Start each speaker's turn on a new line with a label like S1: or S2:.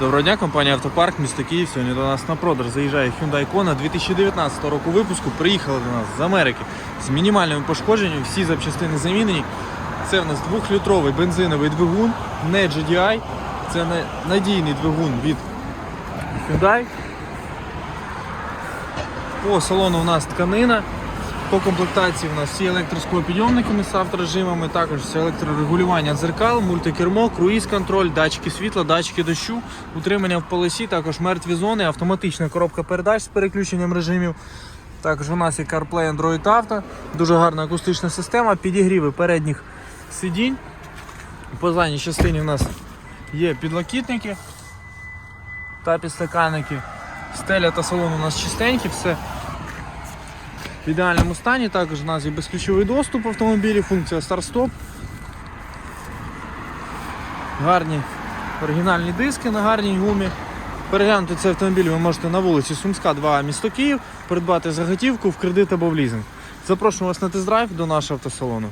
S1: Доброго дня, компанія Автопарк, місто Київ. Сьогодні до нас на продаж заїжджає Hyundai Kona 2019 року випуску. Приїхали до нас з Америки з мінімальними пошкодженнями. Всі запчастини замінені. Це в нас двохлітровий бензиновий двигун, не GDI. Це не- надійний двигун від Hyundai. По салону у нас тканина. По комплектації у нас всі електросклопідйомниками з авторежимами, також все електрорегулювання дзеркал, мультикермо, круїз-контроль, датчики світла, датчики дощу, утримання в полосі, також мертві зони, автоматична коробка передач з переключенням режимів. Також у нас є CarPlay Android Auto, дуже гарна акустична система, підігріви передніх сидінь. По задній частині у нас є підлокітники та підстаканники. Стеля та салон у нас чистенькі, все в ідеальному стані. Також у нас є безключовий доступ в автомобілі, функція старт-стоп. Гарні оригінальні диски на гарній гумі. Переглянути цей автомобіль ви можете на вулиці Сумська, 2 місто Київ, придбати заготівку в кредит або в лізинг. Запрошую вас на тест-драйв до нашого автосалону.